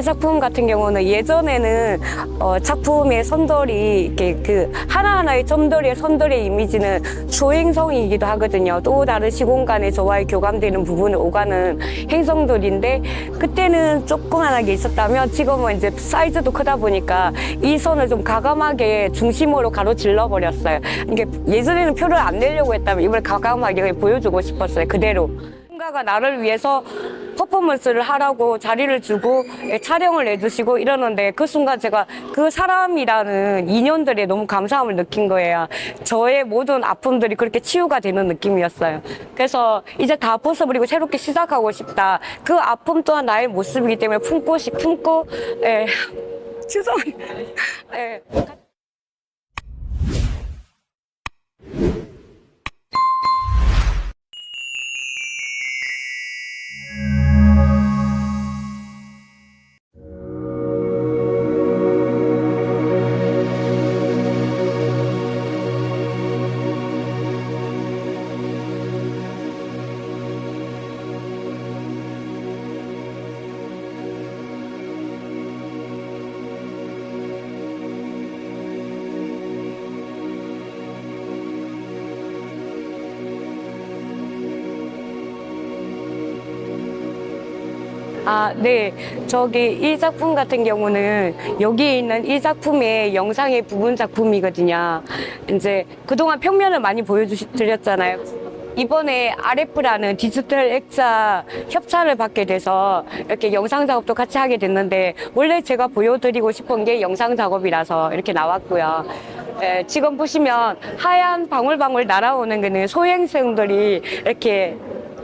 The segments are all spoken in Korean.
이 작품 같은 경우는 예전에는 어, 작품의 선돌이 이렇게 그 하나하나의 점돌이의 선돌의 이미지는 소행성이기도 하거든요. 또 다른 시공간에 저와의 교감되는 부분을 오가는 행성들인데 그때는 조그만하게 있었다면 지금은 이제 사이즈도 크다 보니까 이 선을 좀 가감하게 중심으로 가로질러 버렸어요. 이게 예전에는 표를 안 내려고 했다면 이번에 가감하게 보여주고 싶었어요. 그대로. 누군가가 나를 위해서 퍼포먼스를 하라고 자리를 주고 예, 촬영을 해주시고 이러는데 그 순간 제가 그 사람이라는 인연들에 너무 감사함을 느낀 거예요. 저의 모든 아픔들이 그렇게 치유가 되는 느낌이었어요. 그래서 이제 다 벗어버리고 새롭게 시작하고 싶다. 그 아픔 또한 나의 모습이기 때문에 품고 싶, 품고, 예. 죄송해요. 예. 아, 네. 저기 이 작품 같은 경우는 여기 있는 이 작품의 영상의 부분 작품이거든요. 이제 그동안 평면을 많이 보여드렸잖아요. 이번에 RF라는 디지털 액자 협찬을 받게 돼서 이렇게 영상 작업도 같이 하게 됐는데 원래 제가 보여드리고 싶은 게 영상 작업이라서 이렇게 나왔고요. 예, 지금 보시면 하얀 방울방울 날아오는 거는 소행성들이 이렇게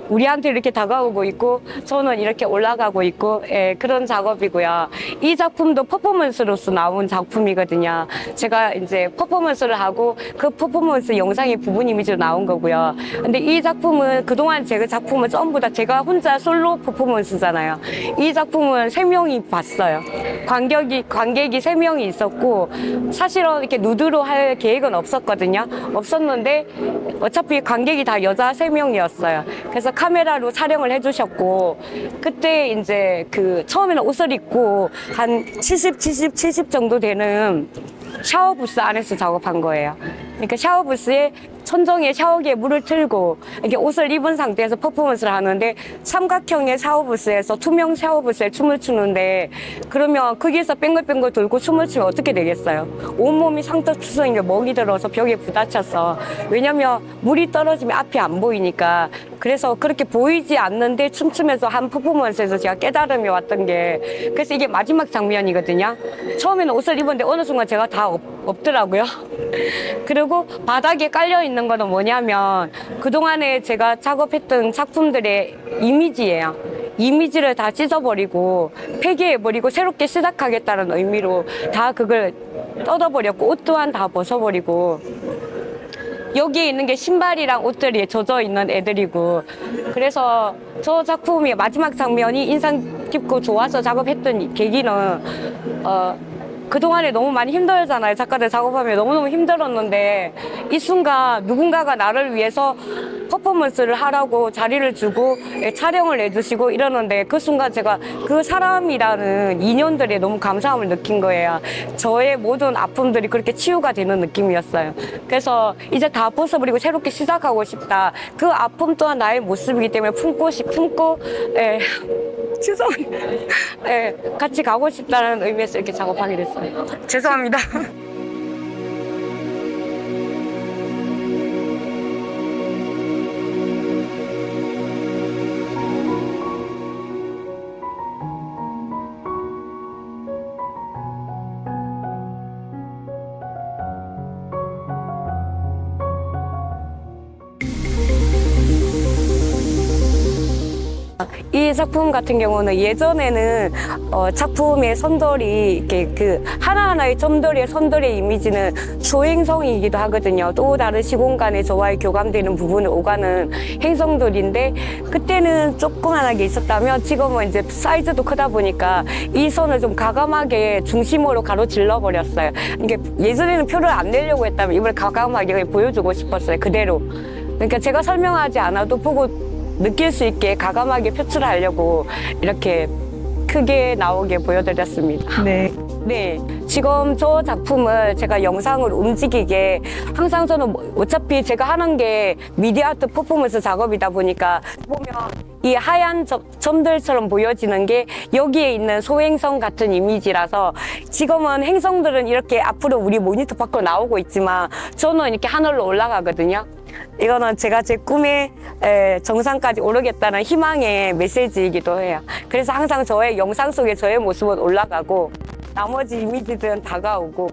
우리한테 이렇게 다가오고 있고 저는 이렇게 올라가고 있고 예, 그런 작업이고요. 이 작품도 퍼포먼스로서 나온 작품이거든요. 제가 이제 퍼포먼스를 하고 그 퍼포먼스 영상의 부분 이미지로 나온 거고요. 근데 이 작품은 그동안 제가 작품은 전부 다 제가 혼자 솔로 퍼포먼스잖아요. 이 작품은 세 명이 봤어요. 관객이 관객이 세 명이 있었고 사실은 이렇게 누드로 할 계획은 없었거든요. 없었는데 어차피 관객이 다 여자 세 명이었어요. 그래서 카메라로 촬영을 해주셨고 그때 이제 그 처음에는 옷을 입고 한 70, 70, 70 정도 되는 샤워 부스 안에서 작업한 거예요. 그러니까 샤워 부스에 천정에 샤워기에 물을 틀고 이렇게 옷을 입은 상태에서 퍼포먼스를 하는데 삼각형의 샤워 부스에서 투명 샤워 부스에 춤을 추는데 그러면 거기에서 뺑글뺑글 돌고 춤을 추면 어떻게 되겠어요? 온몸이 상처투성이가 멍이 들어서 벽에 부딪혀서 왜냐면 물이 떨어지면 앞이 안 보이니까 그래서 그렇게 보이지 않는데 춤추면서 한 퍼포먼스에서 제가 깨달음이 왔던 게 그래서 이게 마지막 장면이거든요. 처음에는 옷을 입었는데 어느 순간 제가 다 없, 없더라고요. 그리고 바닥에 깔려 있는 거는 뭐냐면 그동안에 제가 작업했던 작품들의 이미지예요. 이미지를 다 찢어버리고 폐기해버리고 새롭게 시작하겠다는 의미로 다 그걸 뜯어버렸고 옷 또한 다 벗어버리고 여기에 있는 게 신발이랑 옷들이 젖어 있는 애들이고 그래서 저 작품이 마지막 장면이 인상 깊고 좋아서 작업했던 계기는 어 그동안에 너무 많이 힘들잖아요. 작가들 작업하면 너무너무 힘들었는데 이 순간 누군가가 나를 위해서 퍼포먼스를 하라고 자리를 주고 예, 촬영을 해주시고 이러는데 그 순간 제가 그 사람이라는 인연들에 너무 감사함을 느낀 거예요. 저의 모든 아픔들이 그렇게 치유가 되는 느낌이었어요. 그래서 이제 다 벗어버리고 새롭게 시작하고 싶다. 그 아픔 또한 나의 모습이기 때문에 품고 싶, 품고, 예. 죄송해요. 예, 같이 가고 싶다는 의미에서 이렇게 작업하게 됐어요. 죄송합니다. 작품 같은 경우는 예전에는 어, 작품의 선돌이 이렇게 그 하나하나의 점돌이의 선돌의 이미지는 소행성이기도 하거든요. 또 다른 시공간에 저와의 교감되는 부분을 오가는 행성들인데 그때는 조그만하게 있었다면 지금은 이제 사이즈도 크다 보니까 이 선을 좀 가감하게 중심으로 가로질러 버렸어요. 이게 예전에는 표를 안 내려고 했다면 이번에 가감하게 보여주고 싶었어요. 그대로. 그러니까 제가 설명하지 않아도 보고 느낄 수 있게 가감하게 표출하려고 이렇게 그 크게 나오게 보여드렸습니다. 네. 네, 지금 저 작품을 제가 영상을 움직이게 항상 저는 뭐- 어차피 제가 하는 게 미디어 아트 퍼포먼스 작업이다 보니까 보면 이 하얀 점, 점들처럼 보여지는 게 여기에 있는 소행성 같은 이미지라서 지금은 행성들은 이렇게 앞으로 우리 모니터 밖으로 나오고 있지만 저는 이렇게 하늘로 올라가거든요. 이거는 제가 제 꿈의 에, 정상까지 오르겠다는 희망의 메시지이기도 해요. 그래서 항상 저의 영상 속에 저의 모습은 올라가고 나머지 이미지들은 다가오고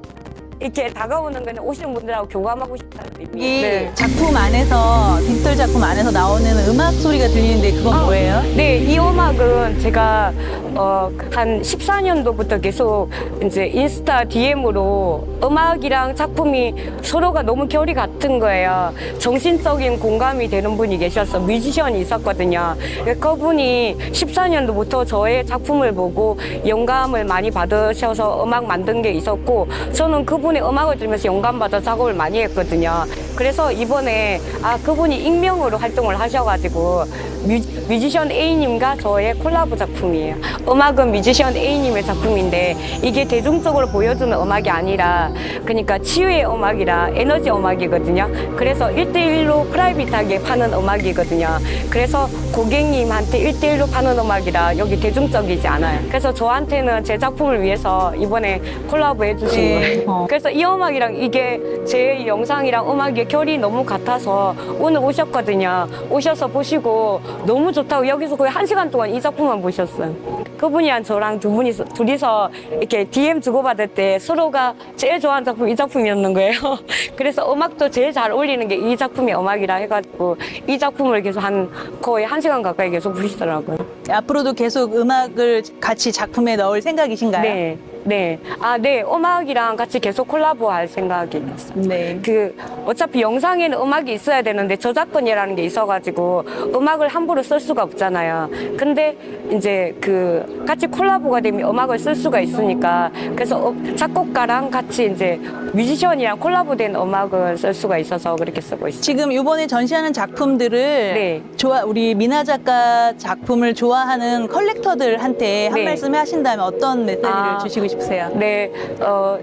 이렇게 다가오는 거는 오시는 분들하고 교감하고 싶다는 이 의미. 작품 안에서 디지털 작품 안에서 나오는 음악 소리가 들리는데 그건 아, 뭐예요? 네, 이 음악은 제가 어, 한 14년도부터 계속 이제 인스타 DM으로 음악이랑 작품이 서로가 너무 결이 같은 거예요. 정신적인 공감이 되는 분이 계셔서 뮤지션이 있었거든요. 그분이 14년도부터 저의 작품을 보고 영감을 많이 받으셔서 음악 만든 게 있었고 저는 그분 의 음악을 들으면서 영감받아 작업을 많이 했거든요. 그래서 이번에 아 그분이 익명으로 활동을 하셔가지고 뮤, 뮤지션 A님과 저의 콜라보 작품이에요. 음악은 뮤지션 A님의 작품인데 이게 대중적으로 보여주는 음악이 아니라 그러니까 치유의 음악이라 에너지 음악이거든요. 그래서 1대1로 프라이빗하게 파는 음악이거든요. 그래서 고객님한테 1대1로 파는 음악이라 여기 대중적이지 않아요. 그래서 저한테는 제 작품을 위해서 이번에 콜라보 해주신 네. 거예요. 어. 그래서 이 음악이랑 이게 제 영상이랑 음악의 결이 너무 같아서 오늘 오셨거든요. 오셔서 보시고 너무 좋다고 여기서 거의 한 시간 동안 이 작품만 보셨어요. 그분이랑 저랑 두 분이서 둘이서 이렇게 DM 주고받을 때 서로가 제일 좋아하는 작품 이 작품이었는 거예요. 그래서 음악도 제일 잘 어울리는 게 이 작품이 음악이라 해가지고 이 작품을 계속 한 거의 한 시간 가까이 계속 부르시더라고요. 앞으로도 계속 음악을 같이 작품에 넣을 생각이신가요? 네, 네. 아, 네. 음악이랑 같이 계속 콜라보 할 생각이었어요. 네. 그 어차피 영상에는 음악이 있어야 되는데 저작권이라는 게 있어가지고 음악을 함부로 쓸 수가 없잖아요. 근데 이제 그 같이 콜라보가 되면 음악을 쓸 수가 있으니까 그래서 어- 작곡가랑 같이 이제 뮤지션이랑 콜라보된 음악을 쓸 수가 있어서 그렇게 쓰고 있어요. 지금 이번에 전시하는 작품들을 네. 좋아 우리 미나 작가 작품을 좋아하는 컬렉터들한테 한 네. 말씀 하신다면 어떤 메시지를 아. 주시고 싶으세요? 네, 어,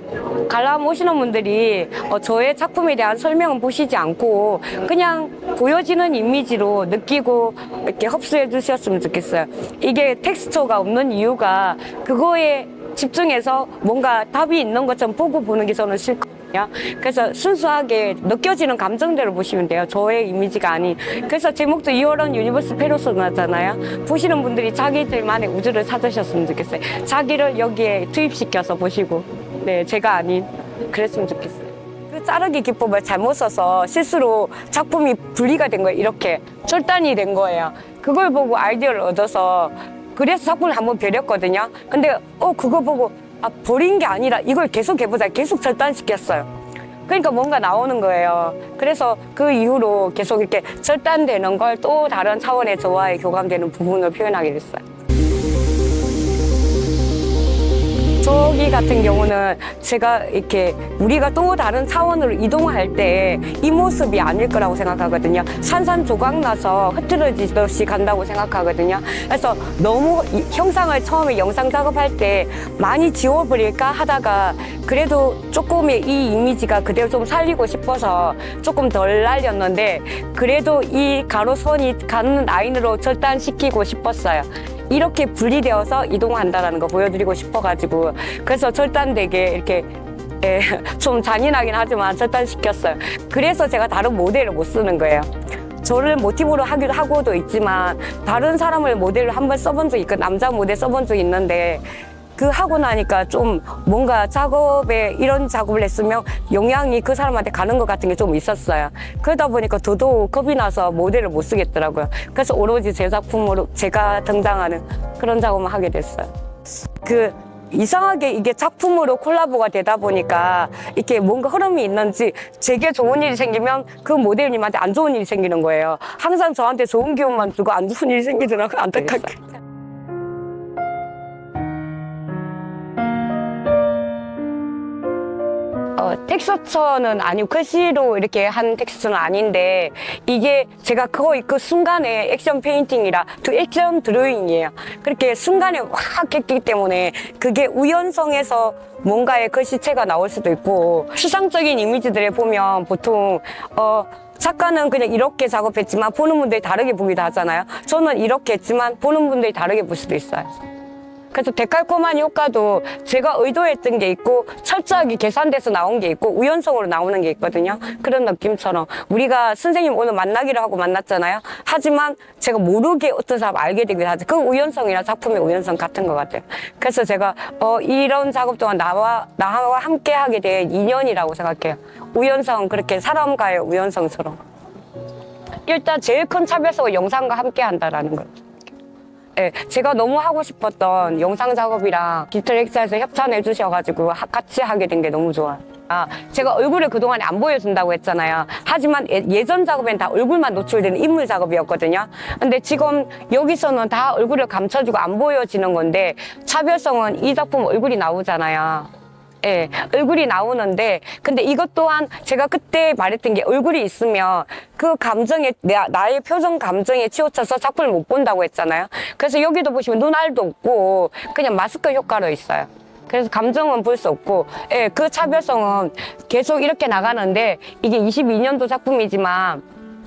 관람 오시는 분들이 어, 저의 작품에 대한 설명은 보시지 않고 그냥 보여지는 이미지로 느끼고 이렇게 흡수해 주셨으면 좋겠어요. 이게 텍스처가 없는 이유가 그거에 집중해서 뭔가 답이 있는 것처럼 보고 보는 게 저는 싫 거든요. 그래서 순수하게 느껴지는 감정대로 보시면 돼요. 저의 이미지가 아닌. 그래서 제목도 이월원 유니버스 페르소나잖아요. 보시는 분들이 자기들만의 우주를 찾으셨으면 좋겠어요. 자기를 여기에 투입시켜서 보시고, 네, 제가 아닌. 그랬으면 좋겠어요. 그 자르기 기법을 잘못 써서 실수로 작품이 분리가 된 거예요. 이렇게 절단이 된 거예요. 그걸 보고 아이디어를 얻어서 그래서 작품을 한번 버렸거든요. 근데 어 그거 보고 아 버린 게 아니라 이걸 계속 해보자. 계속 절단시켰어요. 그러니까 뭔가 나오는 거예요. 그래서 그 이후로 계속 이렇게 절단되는 걸 또 다른 차원의 저와의 교감되는 부분을 표현하게 됐어요. 같은 경우는 제가 이렇게 우리가 또 다른 차원으로 이동할 때 이 모습이 아닐 거라고 생각하거든요. 산산조각 나서 흐트러지듯이 간다고 생각하거든요. 그래서 너무 이 형상을 처음에 영상 작업할 때 많이 지워버릴까 하다가 그래도 조금의 이 이미지가 그대로 좀 살리고 싶어서 조금 덜 날렸는데 그래도 이 가로선이 가는 라인으로 절단시키고 싶었어요. 이렇게 분리되어서 이동한다라는 거 보여드리고 싶어가지고 그래서 절단되게 이렇게 예, 좀 잔인하긴 하지만 절단시켰어요. 그래서 제가 다른 모델을 못 쓰는 거예요. 저를 모티브로 하기도 하고도 있지만 다른 사람을 모델로 한 번 써본 적 있고 남자 모델 써본 적 있는데 그 하고 나니까 좀 뭔가 작업에 이런 작업을 했으면 영향이 그 사람한테 가는 것 같은 게 좀 있었어요. 그러다 보니까 더더욱 겁이 나서 모델을 못 쓰겠더라고요. 그래서 오로지 제 작품으로 제가 등장하는 그런 작업을 하게 됐어요. 그 이상하게 이게 작품으로 콜라보가 되다 보니까 이렇게 뭔가 흐름이 있는지 제게 좋은 일이 생기면 그 모델님한테 안 좋은 일이 생기는 거예요. 항상 저한테 좋은 기운만 주고 안 좋은 일이 생기더라고요. 안타깝게. 어, 텍스처는 아니고 글씨로 이렇게 한 텍스처는 아닌데 이게 제가 거의 그 순간에 액션 페인팅이라 그 액션 드로잉이에요. 그렇게 순간에 확 했기 때문에 그게 우연성에서 뭔가의 글씨체가 나올 수도 있고 추상적인 이미지들을 보면 보통 어 작가는 그냥 이렇게 작업했지만 보는 분들이 다르게 보기도 하잖아요. 저는 이렇게 했지만 보는 분들이 다르게 볼 수도 있어요. 그래서 데칼코마니 효과도 제가 의도했던 게 있고 철저하게 계산돼서 나온 게 있고 우연성으로 나오는 게 있거든요. 그런 느낌처럼 우리가 선생님 오늘 만나기로 하고 만났잖아요. 하지만 제가 모르게 어떤 사람 알게 되기도 하죠. 그 우연성이랑 작품의 우연성 같은 것 같아요. 그래서 제가 어, 이런 작업 동안 나와 나와 함께 하게 된 인연이라고 생각해요. 우연성 그렇게 사람과의 우연성처럼 일단 제일 큰 차별성은 영상과 함께 한다라는 거예요. 예, 제가 너무 하고 싶었던 영상 작업이랑 디지털 엑사에서 협찬해 주셔가지고 하- 같이 하게 된 게 너무 좋아요. 아, 제가 얼굴을 그동안에 안 보여준다고 했잖아요. 하지만 예- 예전 작업엔 다 얼굴만 노출되는 인물 작업이었거든요. 근데 지금 여기서는 다 얼굴을 감춰주고 안 보여지는 건데 차별성은 이 작품 얼굴이 나오잖아요. 예, 얼굴이 나오는데, 근데 이것 또한 제가 그때 말했던 게 얼굴이 있으면 그 감정에, 내, 나의 표정 감정에 치우쳐서 작품을 못 본다고 했잖아요. 그래서 여기도 보시면 눈알도 없고, 그냥 마스크 효과로 있어요. 그래서 감정은 볼 수 없고, 예, 그 차별성은 계속 이렇게 나가는데, 이게 22년도 작품이지만,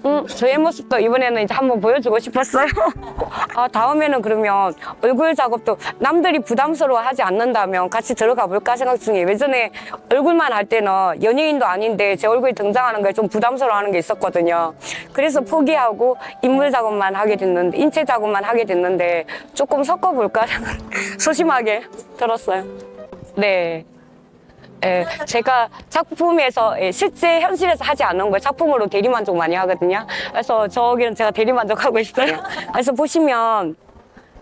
음, 저의 모습도 이번에는 이제 한번 보여주고 싶었어요. 아, 다음에는 그러면 얼굴 작업도 남들이 부담스러워 하지 않는다면 같이 들어가 볼까 생각 중이에요. 예전에 얼굴만 할 때는 연예인도 아닌데 제 얼굴이 등장하는 게좀 부담스러워 하는 게 있었거든요. 그래서 포기하고 인물 작업만 하게 됐는데, 인체 작업만 하게 됐는데 조금 섞어볼까 생각, 소심하게 들었어요. 네. 예, 제가 작품에서 예, 실제 현실에서 하지 않는 걸 작품으로 대리만족 많이 하거든요. 그래서 저기는 제가 대리만족하고 있어요. 그래서 보시면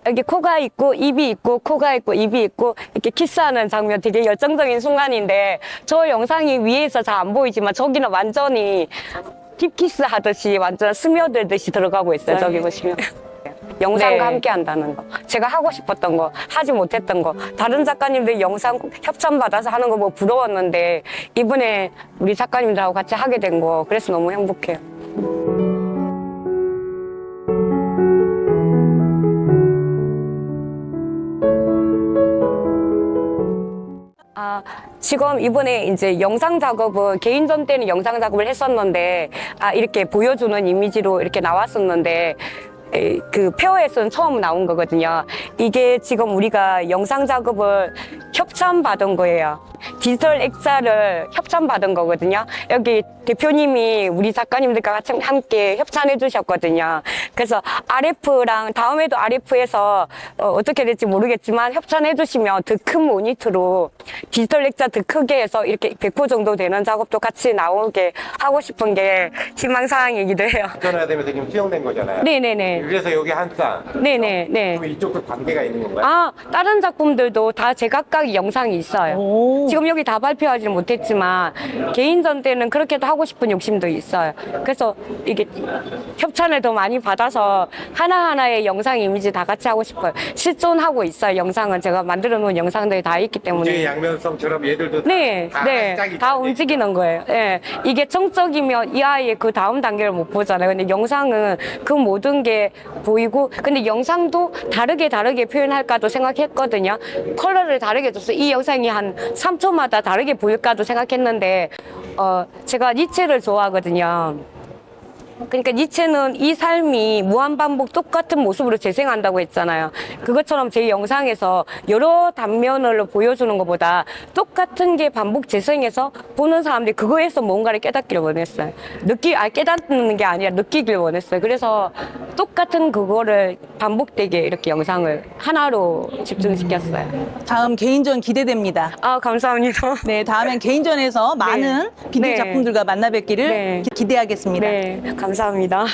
여기 코가 있고 입이 있고 코가 있고 입이 있고 이렇게 키스하는 장면 되게 열정적인 순간인데 저 영상이 위에서 잘 안 보이지만 저기는 완전히 딥키스 하듯이 완전 스며들듯이 들어가고 있어요. 저기 보시면. 영상과 네. 함께 한다는 거. 제가 하고 싶었던 거, 하지 못했던 거. 다른 작가님들 영상 협찬 받아서 하는 거 뭐 부러웠는데, 이번에 우리 작가님들하고 같이 하게 된 거, 그래서 너무 행복해요. 아, 지금 이번에 이제 영상 작업은 개인전 때는 영상 작업을 했었는데, 아, 이렇게 보여주는 이미지로 이렇게 나왔었는데, 에, 그 페어에서는 처음 나온 거거든요. 이게 지금 우리가 영상 작업을 협찬 받은 거예요. 디지털 액자를 협 찬 받은 거거든요. 여기 대표님이 우리 작가님들과 같이 함께 협찬해 주셨거든요. 그래서 RF랑 다음에도 RF에서 어, 떻게 될지 모르겠지만 협찬해 주시면 더 큰 모니터로 디지털 액자 더 크게 해서 이렇게 100% 정도 되는 작업도 같이 나오게 하고 싶은 게 희망사항이기도 해요. 전화야 되면서 지금 수용된 거잖아요. 네네네. 그래서 여기 한 쌍. 네네, 네. 그럼 이쪽도 관계가 있는 건가요? 아, 다른 작품들도 다 제각각 영상이 있어요. 오. 지금 여기 다 발표하지는 못했지만 개인전 때는 그렇게도 하고 싶은 욕심도 있어요. 그래서 이게 협찬을 더 많이 받아서 하나하나의 영상 이미지 다 같이 하고 싶어요. 실존하고 있어요. 영상은 제가 만들어 놓은 영상들이 다 있기 때문에. 양면성처럼 얘들도 네, 다 네, 다 있다는 움직이는 거예요. 예, 이게 정적이면 이 아이의 그 다음 단계를 못 보잖아요. 근데 영상은 그 모든 게 보이고, 근데 영상도 다르게 다르게 표현할까도 생각했거든요. 컬러를 다르게 줬어. 이 영상이 한 3초마다 다르게 보일까도 생각했는데, 어, 제가 니체를 좋아하거든요. 그러니까 니체는 이 삶이 무한반복 똑같은 모습으로 재생한다고 했잖아요. 그것처럼 제 영상에서 여러 단면을 보여주는 것보다 똑같은 게 반복 재생해서 보는 사람들이 그거에서 뭔가를 깨닫기를 원했어요. 느끼, 아, 깨닫는 게 아니라 느끼길 원했어요. 그래서 똑같은 그거를 반복되게 이렇게 영상을 하나로 집중시켰어요. 다음 개인전 기대됩니다. 아, 감사합니다. 네, 다음엔 개인전에서 많은 빈티지 네. 작품들과 만나 뵙기를 네. 기- 기대하겠습니다. 네, 감사합니다.